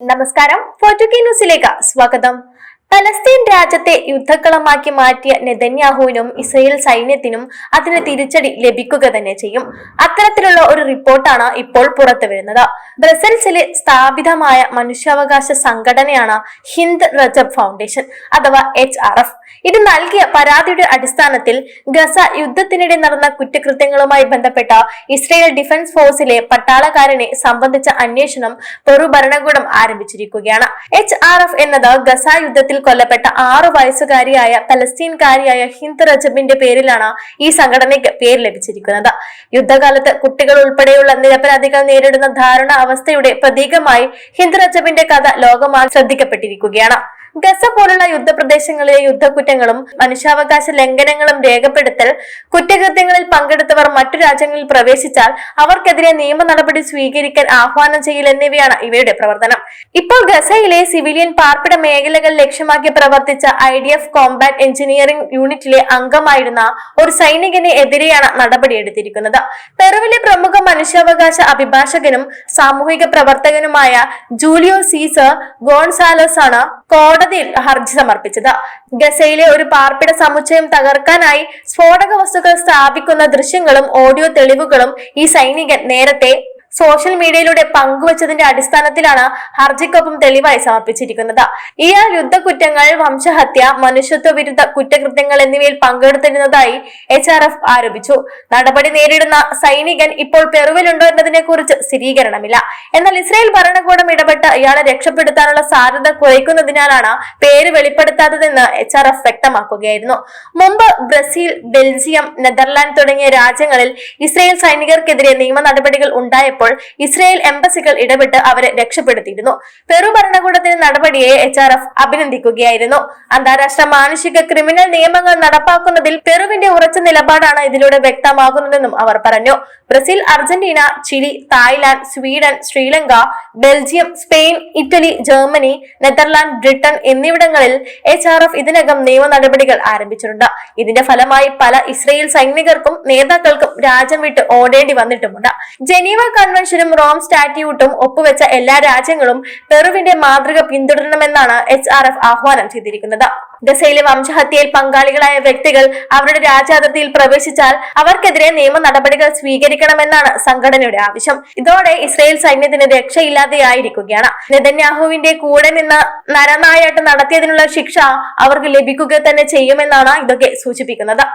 നമസ്കാരം. ഫോർട്ടുക്കി ന്യൂസിലേക്ക് സ്വാഗതം. പലസ്തീൻ രാജ്യത്തെ യുദ്ധക്കളമാക്കി മാറ്റിയ നെതന്യാഹുവിനും ഇസ്രയേൽ സൈന്യത്തിനും അതിന് തിരിച്ചടി ലഭിക്കുക തന്നെ ചെയ്യും. അത്തരത്തിലുള്ള റിപ്പോർട്ടാണ് ഇപ്പോൾ പുറത്തു വരുന്നത്. ബ്രസൽസിലെ സ്ഥാപിതമായ മനുഷ്യാവകാശ സംഘടനയാണ് ഹിന്ദ് റജബ് ഫൗണ്ടേഷൻ അഥവാ എച്ച് ആർ എഫ്. ഇത് നൽകിയ പരാതിയുടെ അടിസ്ഥാനത്തിൽ ഗസ യുദ്ധത്തിനിടെ നടന്ന കുറ്റകൃത്യങ്ങളുമായി ബന്ധപ്പെട്ട ഇസ്രയേൽ ഡിഫൻസ് ഫോഴ്സിലെ പട്ടാളക്കാരനെ സംബന്ധിച്ച അന്വേഷണം പെറു ഭരണകൂടം ആരംഭിച്ചിരിക്കുകയാണ്. എച്ച് ആർ എഫ് എന്നത് ഗസ യുദ്ധത്തിൽ കൊല്ലപ്പെട്ട ആറു വയസ്സുകാരിയായ പലസ്തീൻകാരിയായ ഹിന്ദ് റജബിന്റെ പേരിലാണ് ഈ സംഘടനയ്ക്ക് പേര് ലഭിച്ചിരിക്കുന്നത്. യുദ്ധകാലത്ത് കുട്ടികൾ ഉൾപ്പെടെയുള്ള നിരപരാധികൾ നേരിടുന്ന ധാരണ അവസ്ഥയുടെ പ്രതീകമായി ഹിന്ദ് റജബിന്റെ കഥ ലോകമായി ശ്രദ്ധിക്കപ്പെട്ടിരിക്കുകയാണ്. ഗസ പോലുള്ള യുദ്ധപ്രദേശങ്ങളിലെ യുദ്ധക്കുറ്റങ്ങളും മനുഷ്യാവകാശ ലംഘനങ്ങളും രേഖപ്പെടുത്തൽ കുറ്റകൃത്യങ്ങളിൽ പങ്കെടുത്തവർ മറ്റു രാജ്യങ്ങളിൽ പ്രവേശിച്ചാൽ അവർക്കെതിരെ നിയമ നടപടി സ്വീകരിക്കാൻ ആഹ്വാനം ചെയ്യൽ എന്നിവയാണ് ഇവയുടെ പ്രവർത്തനം. ഇപ്പോൾ ഗസയിലെ സിവിലിയൻ പാർപ്പിട മേഖലകൾ ലക്ഷ്യമാക്കി പ്രവർത്തിച്ച I D F combat engineering യൂണിറ്റിലെ അംഗമായിരുന്ന ഒരു സൈനികനെ എതിരെയാണ് നടപടിയെടുത്തിരിക്കുന്നത് പെറുവിലെ പ്രമുഖ മനുഷ്യാവകാശ അഭിഭാഷകനും സാമൂഹിക പ്രവർത്തകനുമായ ജൂലിയോ സീസർ ഗോൺസാലോസ് ആണ് കോടതിയിൽ ഹർജി സമർപ്പിച്ചത്. ഗസയിലെ ഒരു പാർപ്പിട സമുച്ചയം തകർക്കാനായി സ്ഫോടക വസ്തുക്കൾ സ്ഥാപിക്കുന്ന ദൃശ്യങ്ങളും ഓഡിയോ തെളിവുകളും ഈ സൈനികൻ നേരത്തെ സോഷ്യൽ മീഡിയയിലൂടെ പങ്കുവച്ചതിന്റെ അടിസ്ഥാനത്തിലാണ് ഹർജിക്കൊപ്പം തെളിവായി സമർപ്പിച്ചിരിക്കുന്നത്. ഇയാൾ യുദ്ധക്കുറ്റങ്ങൾ വംശഹത്യ മനുഷ്യത്വ വിരുദ്ധ കുറ്റകൃത്യങ്ങൾ എന്നിവയിൽ പങ്കെടുത്തിരുന്നതായി എച്ച് ആർ എഫ് ആരോപിച്ചു. നടപടി നേരിടുന്ന സൈനികൻ ഇപ്പോൾ പെറുവിലുണ്ടോ എന്നതിനെ കുറിച്ച് സ്ഥിരീകരണമില്ല. എന്നാൽ ഇസ്രായേൽ ഭരണകൂടം ഇടപെട്ട് ഇയാളെ രക്ഷപ്പെടുത്താനുള്ള സാധ്യത കുറയ്ക്കുന്നതിനാലാണ് പേര് വെളിപ്പെടുത്താത്തതെന്ന് എച്ച് ആർ എഫ് വ്യക്തമാക്കുകയായിരുന്നു. മുമ്പ് ബ്രസീൽ ബെൽജിയം നെതർലാൻഡ് തുടങ്ങിയ രാജ്യങ്ങളിൽ ഇസ്രായേൽ സൈനികർക്കെതിരെ നിയമ നടപടികൾ ഉണ്ടായപ്പോൾ ഇസ്രായേൽ എംബസികൾ ഇടപെട്ട് അവരെ രക്ഷപ്പെടുത്തിയിരുന്നു. പെറു ഭരണകൂടത്തിന്റെ നടപടിയെ എച്ച് ആർ എഫ് അഭിനന്ദിക്കുകയായിരുന്നു. അന്താരാഷ്ട്ര മാനുഷിക ക്രിമിനൽ നിയമങ്ങൾ നടപ്പാക്കുന്നതിൽ പെറുവിന്റെ ഉറച്ച നിലപാടാണ് ഇതിലൂടെ വ്യക്തമാകുന്നതെന്നും അവർ പറഞ്ഞു. Brazil Argentina Chile Thailand Sweden Sri Lanka Belgium Spain Italy Germany Netherland Britain എന്നിവിടങ്ങളിൽ എച്ച് ആർ എഫ് ഇതിനകം നിയമ നടപടികൾ ആരംഭിച്ചിട്ടുണ്ട്. ഇതിന്റെ ഫലമായി പല ഇസ്രയേൽ സൈനികർക്കും നേതാക്കൾക്കും രാജ്യം വിട്ട് ഓടേണ്ടി വന്നിട്ടുമുണ്ട്. ജനീവ കൺവെൻഷനും റോം സ്റ്റാറ്റ്യൂട്ടും ഒപ്പുവെച്ച എല്ലാ രാജ്യങ്ങളും പെറുവിന്റെ മാതൃക പിന്തുടരണമെന്നാണ് എച്ച് ആർ എഫ് ആഹ്വാനം ചെയ്തിരിക്കുന്നത്. ഗസയിലെ വംശഹത്യയിൽ പങ്കാളികളായ വ്യക്തികൾ അവരുടെ രാജ്യാതിർത്തിയിൽ പ്രവേശിച്ചാൽ അവർക്കെതിരെ നിയമ നടപടികൾ സ്വീകരിക്കണമെന്നാണ് സംഘടനയുടെ ആവശ്യം. ഇതോടെ ഇസ്രയേൽ സൈന്യത്തിന് രക്ഷയില്ലാതെയായിരിക്കുകയാണ്. നെതന്യാഹുവിന്റെ കൂടെ നിന്ന് നരനായാട്ട് നടത്തിയതിനുള്ള ശിക്ഷ അവർക്ക് ലഭിക്കുക തന്നെ ചെയ്യുമെന്നാണ് ഇതൊക്കെ സൂചിപ്പിക്കുന്നത്.